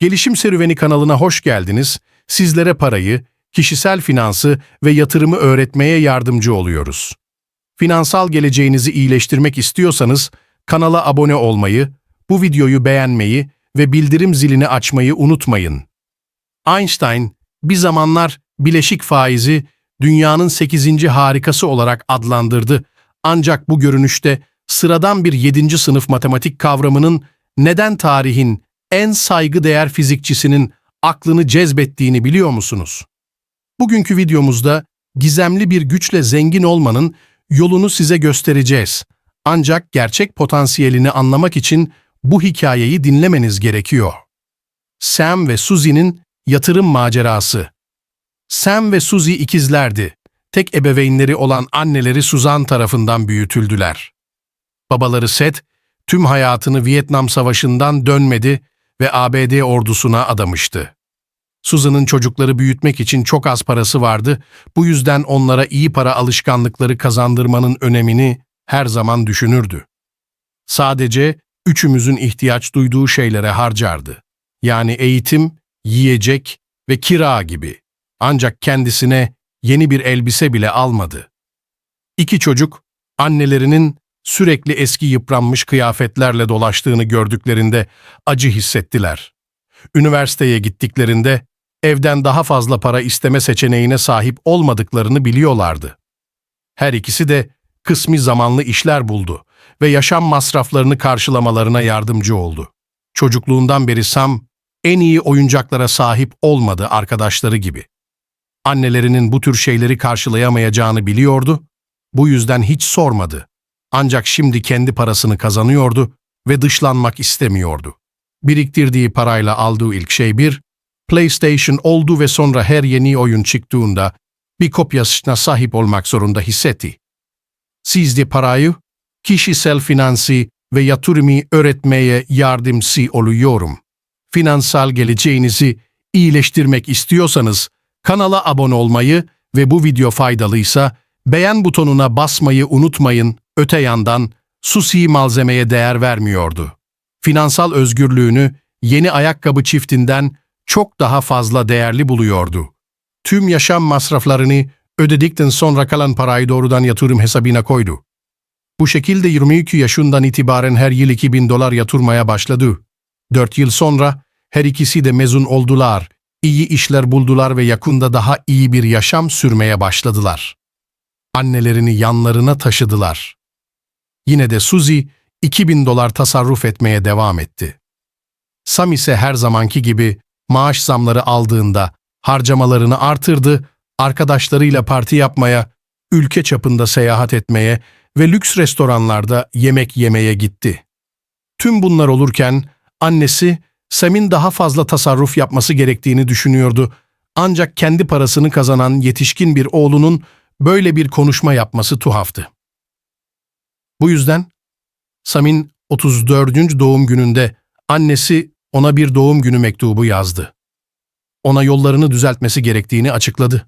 Gelişim Serüveni kanalına hoş geldiniz. Sizlere parayı, kişisel finansı ve yatırımı öğretmeye yardımcı oluyoruz. Finansal geleceğinizi iyileştirmek istiyorsanız kanala abone olmayı, bu videoyu beğenmeyi ve bildirim zilini açmayı unutmayın. Einstein bir zamanlar bileşik faizi dünyanın 8. harikası olarak adlandırdı. Ancak bu görünüşte sıradan bir 7. sınıf matematik kavramının neden tarihin en saygıdeğer fizikçisinin aklını cezbettiğini biliyor musunuz? Bugünkü videomuzda gizemli bir güçle zengin olmanın yolunu size göstereceğiz. Ancak gerçek potansiyelini anlamak için bu hikayeyi dinlemeniz gerekiyor. Sam ve Susie'nin yatırım macerası. Sam ve Suzy ikizlerdi. Tek ebeveynleri olan anneleri Suzan tarafından büyütüldüler. Babaları Seth, tüm hayatını Vietnam Savaşı'ndan dönmedi ve ABD ordusuna adamıştı. Susan'ın çocukları büyütmek için çok az parası vardı, bu yüzden onlara iyi para alışkanlıkları kazandırmanın önemini her zaman düşünürdü. Sadece üçümüzün ihtiyaç duyduğu şeylere harcardı. Yani eğitim, yiyecek ve kira gibi. Ancak kendisine yeni bir elbise bile almadı. İki çocuk, annelerinin sürekli eski yıpranmış kıyafetlerle dolaştığını gördüklerinde acı hissettiler. Üniversiteye gittiklerinde evden daha fazla para isteme seçeneğine sahip olmadıklarını biliyorlardı. Her ikisi de kısmi zamanlı işler buldu ve yaşam masraflarını karşılamalarına yardımcı oldu. Çocukluğundan beri Sam en iyi oyuncaklara sahip olmadı arkadaşları gibi. Annelerinin bu tür şeyleri karşılayamayacağını biliyordu, bu yüzden hiç sormadı. Ancak şimdi kendi parasını kazanıyordu ve dışlanmak istemiyordu. Biriktirdiği parayla aldığı ilk şey bir, PlayStation oldu ve sonra her yeni oyun çıktığında bir kopyasına sahip olmak zorunda hissetti. Siz de parayı, kişisel finansı ve yatırımı öğretmeye yardımcı oluyorum. Finansal geleceğinizi iyileştirmek istiyorsanız kanala abone olmayı ve bu video faydalıysa beğen butonuna basmayı unutmayın. Öte yandan Susi malzemeye değer vermiyordu. Finansal özgürlüğünü yeni ayakkabı çiftinden çok daha fazla değerli buluyordu. Tüm yaşam masraflarını ödedikten sonra kalan parayı doğrudan yatırım hesabına koydu. Bu şekilde 22 yaşından itibaren her yıl 2000 dolar yatırmaya başladı. 4 yıl sonra her ikisi de mezun oldular, iyi işler buldular ve yakında daha iyi bir yaşam sürmeye başladılar. Annelerini yanlarına taşıdılar. Yine de Suzy 2000 dolar tasarruf etmeye devam etti. Sam ise her zamanki gibi maaş zamları aldığında harcamalarını artırdı, arkadaşlarıyla parti yapmaya, ülke çapında seyahat etmeye ve lüks restoranlarda yemek yemeye gitti. Tüm bunlar olurken annesi Sam'in daha fazla tasarruf yapması gerektiğini düşünüyordu. Ancak kendi parasını kazanan yetişkin bir oğlunun böyle bir konuşma yapması tuhaftı. Bu yüzden Sam'in 34. doğum gününde annesi ona bir doğum günü mektubu yazdı. Ona yollarını düzeltmesi gerektiğini açıkladı.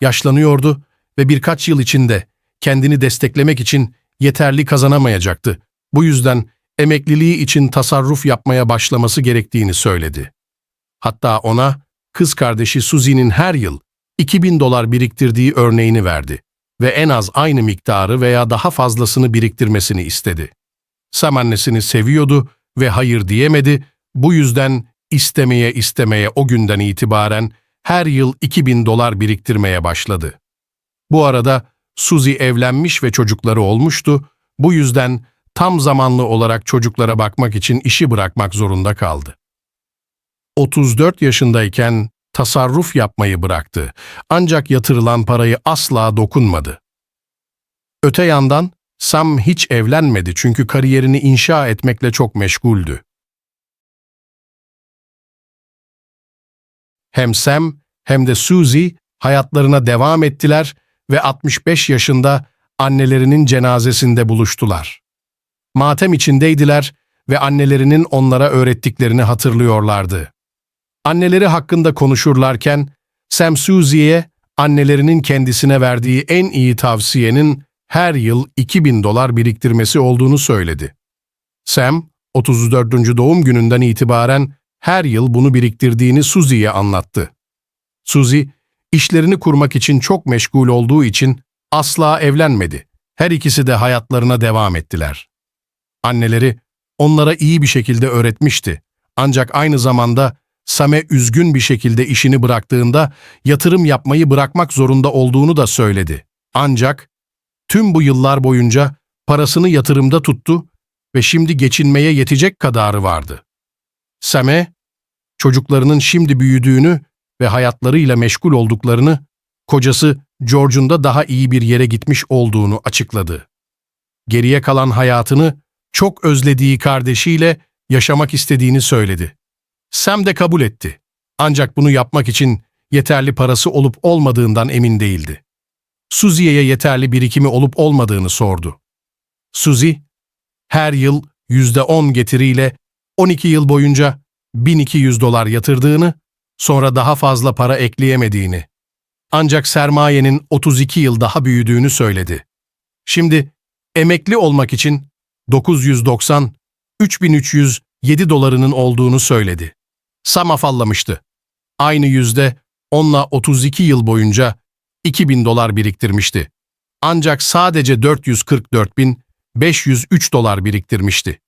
Yaşlanıyordu ve birkaç yıl içinde kendini desteklemek için yeterli kazanamayacaktı. Bu yüzden emekliliği için tasarruf yapmaya başlaması gerektiğini söyledi. Hatta ona kız kardeşi Suzy'nin her yıl 2000 dolar biriktirdiği örneğini verdi ve en az aynı miktarı veya daha fazlasını biriktirmesini istedi. Sam annesini seviyordu ve hayır diyemedi, bu yüzden istemeye istemeye o günden itibaren her yıl 2000 dolar biriktirmeye başladı. Bu arada Suzy evlenmiş ve çocukları olmuştu, bu yüzden tam zamanlı olarak çocuklara bakmak için işi bırakmak zorunda kaldı. 34 yaşındayken tasarruf yapmayı bıraktı ancak yatırılan parayı asla dokunmadı. Öte yandan Sam hiç evlenmedi çünkü kariyerini inşa etmekle çok meşguldü. Hem Sam hem de Suzy hayatlarına devam ettiler ve 65 yaşında annelerinin cenazesinde buluştular. Matem içindeydiler ve annelerinin onlara öğrettiklerini hatırlıyorlardı. Anneleri hakkında konuşurlarken Sam Susie'ye annelerinin kendisine verdiği en iyi tavsiyenin her yıl 2000 dolar biriktirmesi olduğunu söyledi. Sam, 34. doğum gününden itibaren her yıl bunu biriktirdiğini Susie'ye anlattı. Suzy, işlerini kurmak için çok meşgul olduğu için asla evlenmedi. Her ikisi de hayatlarına devam ettiler. Anneleri onlara iyi bir şekilde öğretmişti. Ancak aynı zamanda Same üzgün bir şekilde işini bıraktığında yatırım yapmayı bırakmak zorunda olduğunu da söyledi. Ancak tüm bu yıllar boyunca parasını yatırımda tuttu ve şimdi geçinmeye yetecek kadarı vardı. Same, çocuklarının şimdi büyüdüğünü ve hayatlarıyla meşgul olduklarını, kocası George'un da daha iyi bir yere gitmiş olduğunu açıkladı. Geriye kalan hayatını çok özlediği kardeşiyle yaşamak istediğini söyledi. Sam de kabul etti. Ancak bunu yapmak için yeterli parası olup olmadığından emin değildi. Susie'ye yeterli birikimi olup olmadığını sordu. Suzy, her yıl yüzde on getiriyle 12 yıl boyunca 1200 dolar yatırdığını, sonra daha fazla para ekleyemediğini, ancak sermayenin 32 yıl daha büyüdüğünü söyledi. Şimdi emekli olmak için 990, 3307 dolarının olduğunu söyledi. Sam afallamıştı. Aynı yüzde onunla 32 yıl boyunca 2000 dolar biriktirmişti. Ancak sadece 444.503 dolar biriktirmişti.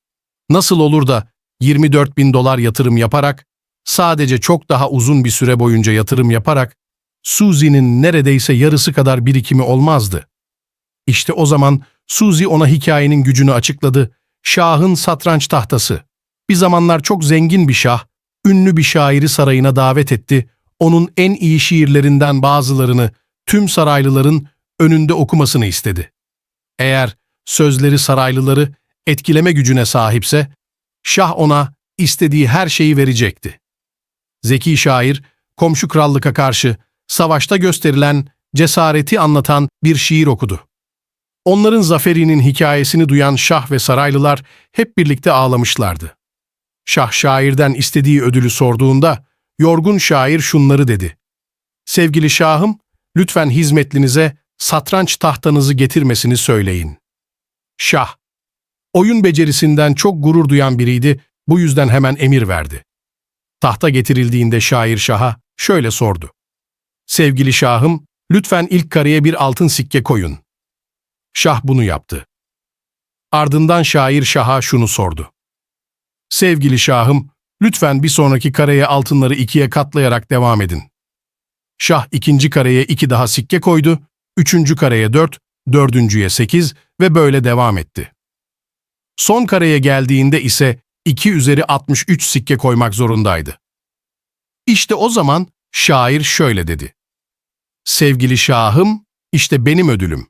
Nasıl olur da 24 bin dolar yatırım yaparak, sadece çok daha uzun bir süre boyunca yatırım yaparak, Susie'nin neredeyse yarısı kadar birikimi olmazdı. İşte o zaman Suzy ona hikayenin gücünü açıkladı. Şah'ın satranç tahtası. Bir zamanlar çok zengin bir şah, ünlü bir şairi sarayına davet etti. Onun en iyi şiirlerinden bazılarını tüm saraylıların önünde okumasını istedi. Eğer sözleri saraylıları etkileme gücüne sahipse, Şah ona istediği her şeyi verecekti. Zeki şair, komşu krallıka karşı savaşta gösterilen cesareti anlatan bir şiir okudu. Onların zaferinin hikayesini duyan şah ve saraylılar hep birlikte ağlamışlardı. Şah şairden istediği ödülü sorduğunda, yorgun şair şunları dedi. Sevgili şahım, lütfen hizmetlinize satranç tahtanızı getirmesini söyleyin. Şah, oyun becerisinden çok gurur duyan biriydi, bu yüzden hemen emir verdi. Tahta getirildiğinde şair şaha şöyle sordu. Sevgili şahım, lütfen ilk kareye bir altın sikke koyun. Şah bunu yaptı. Ardından şair şaha şunu sordu. Sevgili şahım, lütfen bir sonraki kareye altınları ikiye katlayarak devam edin. Şah ikinci kareye iki daha sikke koydu, üçüncü kareye dört, dördüncüye sekiz ve böyle devam etti. Son kareye geldiğinde ise 2 üzeri 63 sikke koymak zorundaydı. İşte o zaman şair şöyle dedi. Sevgili şahım, işte benim ödülüm.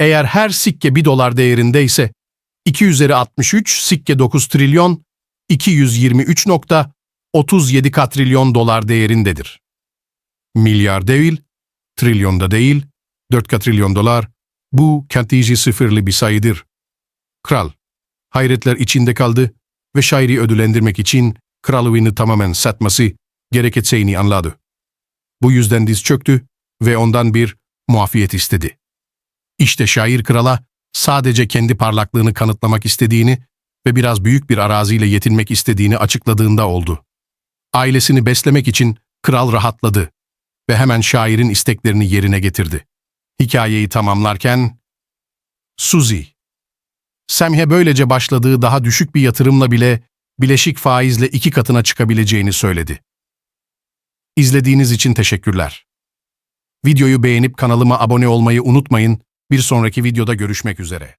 Eğer her sikke 1 dolar değerindeyse, 2 üzeri 63 sikke 9 trilyon, 223.37 katrilyon dolar değerindedir. Milyar değil, trilyonda değil, 4 katrilyon dolar, bu kentici sıfırlı bir sayıdır. Kral, hayretler içinde kaldı ve şairi ödüllendirmek için kralını tamamen satması gerekeceğini anladı. Bu yüzden diz çöktü ve ondan bir muafiyet istedi. İşte şair krala sadece kendi parlaklığını kanıtlamak istediğini ve biraz büyük bir araziyle yetinmek istediğini açıkladığında oldu. Ailesini beslemek için kral rahatladı ve hemen şairin isteklerini yerine getirdi. Hikayeyi tamamlarken, Suzy, Semhe böylece başladığı daha düşük bir yatırımla bile bileşik faizle iki katına çıkabileceğini söyledi. İzlediğiniz için teşekkürler. Videoyu beğenip kanalıma abone olmayı unutmayın. Bir sonraki videoda görüşmek üzere.